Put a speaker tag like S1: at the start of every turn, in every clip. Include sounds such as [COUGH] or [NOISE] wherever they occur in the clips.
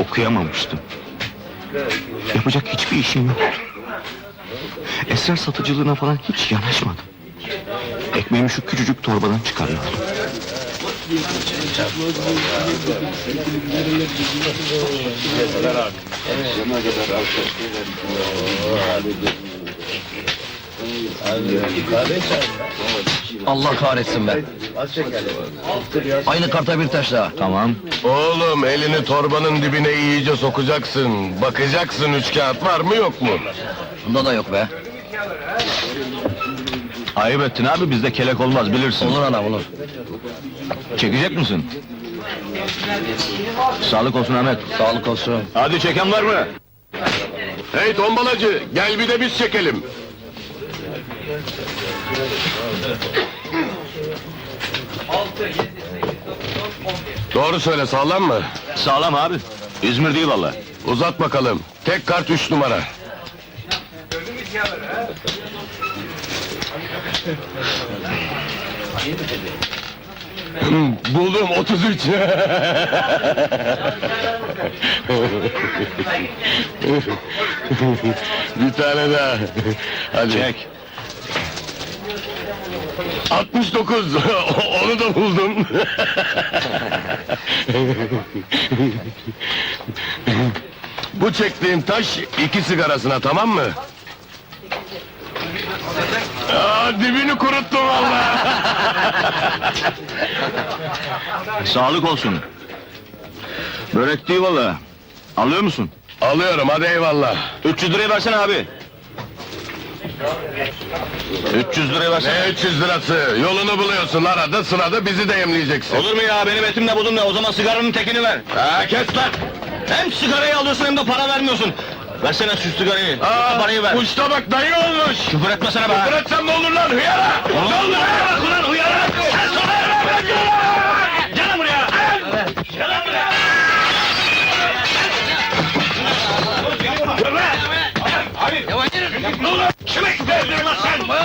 S1: Okuyamamıştım. Yapacak hiçbir işim yoktu. Esrar satıcılığına falan hiç yanaşmadım. Ekmeğimi şu küçücük torbadan çıkarıyordum.
S2: Allah kahretsin be. Aynı karta bir taş daha.
S1: Tamam.
S3: Oğlum elini torbanın dibine iyice sokacaksın. Bakacaksın üç kağıt var mı yok mu?
S2: Bunda da yok be.
S1: Ayıp ettin abi bizde kelek olmaz bilirsin.
S2: Olur ana olur.
S1: Çekecek misin? Sağlık olsun Ahmet.
S2: Sağlık olsun.
S1: Hadi çeken var mı?
S3: Hey tombalacı gel bir de biz çekelim. Doğru söyle sağlam mı?
S1: Sağlam abi. İzmir değil valla.
S3: Uzat bakalım. Tek kart üç numara. [LAUGHS] Buldum 33. [LAUGHS] Bir tane daha. Hadi.
S1: Çek.
S3: 69. [LAUGHS] Onu da buldum. Bu çektiğim taş iki sigarasına tamam mı? Aa, dibini kuruttum valla. [LAUGHS]
S1: Sağlık olsun. Börek değil valla. Alıyor musun?
S3: Alıyorum hadi eyvallah.
S1: 300 lirayı versene abi. 300 lirayı versene.
S3: Ne 300 lirası? Yolunu buluyorsun arada sırada bizi de yemleyeceksin.
S1: Olur mu ya benim etim ne budum ne o zaman sigaranın tekini ver.
S3: Ha, kes lan.
S1: Hem sigarayı alıyorsun hem de para vermiyorsun. Versene şu sigarayı.
S3: Aa,
S1: parayı ver.
S3: Uçta bak dayı olmuş.
S1: Küfür etmesene be.
S3: Bıraksam ne olur lan hıyara? Ne olur hıyara?
S1: Ulan uyarın! Sen sonra bırakıyorsun! Gel buraya! Gel buraya! Ulan kime verdin lan sen?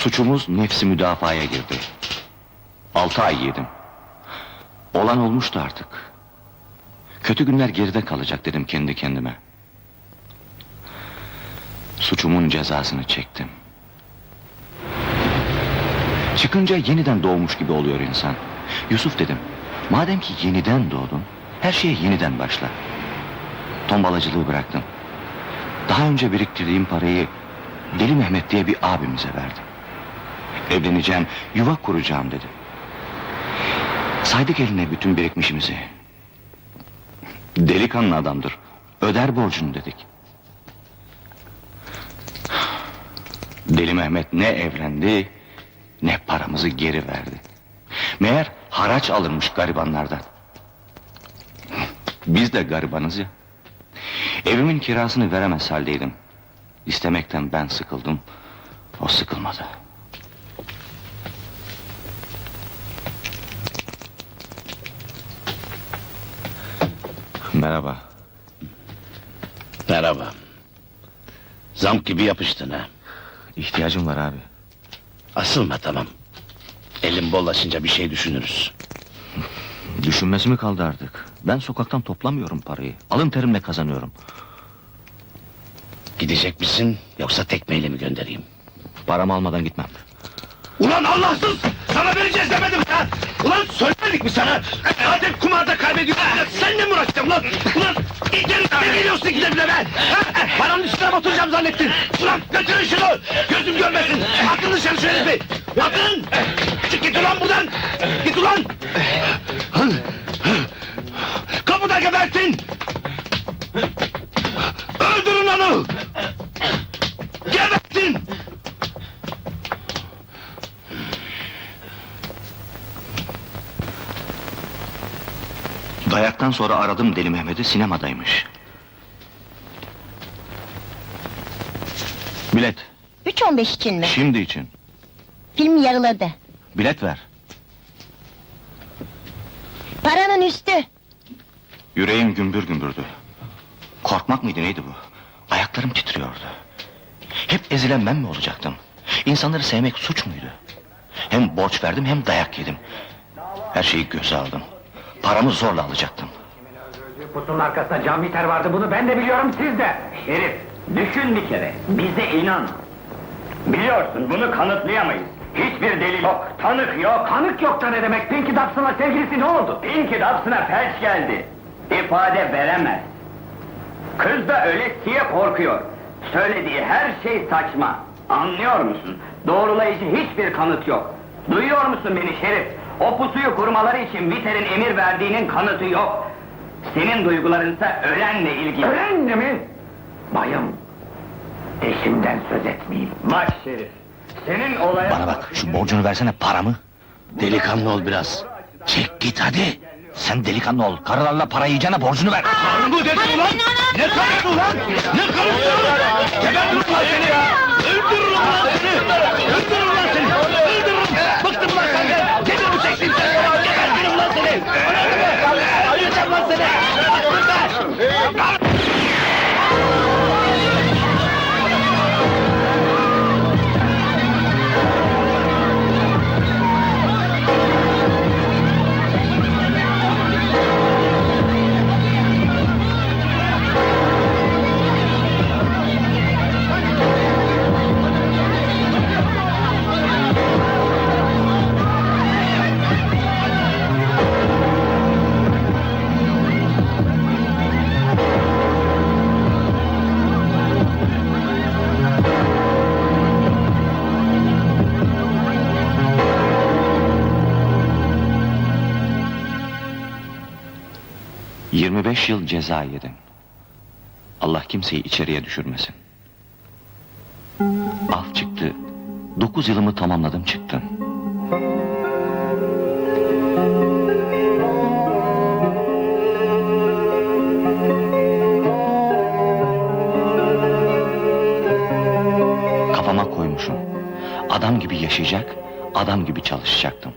S1: Suçumuz nefsi müdafaya girdi. Altı ay yedim. Olan olmuştu artık. Kötü günler geride kalacak dedim kendi kendime. Suçumun cezasını çektim. Çıkınca yeniden doğmuş gibi oluyor insan. Yusuf dedim, madem ki yeniden doğdun, her şeye yeniden başla. Tombalacılığı bıraktım. Daha önce biriktirdiğim parayı Deli Mehmet diye bir abimize verdim. Evleneceğim, yuva kuracağım dedi. Saydık eline bütün birikmişimizi. Delikanlı adamdır. Öder borcunu dedik. Deli Mehmet ne evlendi, ne paramızı geri verdi. Meğer haraç alınmış garibanlardan. Biz de garibanız ya. Evimin kirasını veremez haldeydim. İstemekten ben sıkıldım, o sıkılmadı. Merhaba.
S4: Merhaba. Zam gibi yapıştın ha.
S1: İhtiyacım var abi.
S4: Asılma tamam. Elim bollaşınca bir şey düşünürüz. [LAUGHS]
S1: Düşünmesi mi kaldı artık? Ben sokaktan toplamıyorum parayı. Alın terimle kazanıyorum.
S4: Gidecek misin yoksa tekmeyle mi göndereyim?
S1: Paramı almadan gitmem.
S4: Ulan Allahsız! Sana vereceğiz demedim ya! Ulan söylemedik mi sana? Zaten kumarda kaybediyorsun. Seninle mi uğraşacağım lan? Ulan içeri ne geliyorsun ki de bile be? Ha? Paranın üstüne mi oturacağım zannettin? Ulan götürün şunu! Gözüm görmesin! Atın dışarı şu herifi!
S1: Dayaktan sonra aradım Deli Mehmet'i sinemadaymış. Bilet,
S5: 3.15 için mi?
S1: şimdi için.
S5: Film yarıladı.
S1: Bilet ver.
S5: Paranın üstü.
S1: Yüreğim gümbür gümbürdü. Korkmak mıydı neydi bu? Ayaklarım titriyordu. Hep ezilen ben mi olacaktım? İnsanları sevmek suç muydu? Hem borç verdim hem dayak yedim. Her şeyi göze aldım. Paramı zorla alacaktım.
S6: Kutunun arkasında cam biter vardı bunu ben de biliyorum siz de. Şerif düşün bir kere bize inan. Biliyorsun bunu kanıtlayamayız. Hiçbir delil yok, tanık yok. Tanık yok da ne demek? Pinky Dobson'la sevgilisi ne oldu? Pinky Dobson'a felç geldi. İfade veremez. Kız da ölesiye korkuyor. Söylediği her şey saçma. Anlıyor musun? Doğrulayıcı hiçbir kanıt yok. Duyuyor musun beni Şerif? O pusuyu kurmaları için Viter'in emir verdiğinin kanıtı yok. Senin duygularınsa ölenle ilgili. Ölenle mi? Bayım, eşimden söz etmeyeyim. Bak Şerif, senin olaya...
S1: Bana bak, şu borcunu versene paramı.
S4: Delikanlı ol biraz.
S1: Çek git hadi. Sen delikanlı ol. Karılarla para yiyeceğine borcunu ver.
S4: Karı mı dedin ulan? Ne karısı ulan? Ne karısı ulan? Gebertirim ulan seni! Seni! Öldürürüm ulan seni! Öldürürüm! God!
S1: 25 yıl ceza yedim. Allah kimseyi içeriye düşürmesin. Af çıktı. 9 yılımı tamamladım çıktım. Kafama koymuşum. Adam gibi yaşayacak, adam gibi çalışacaktım.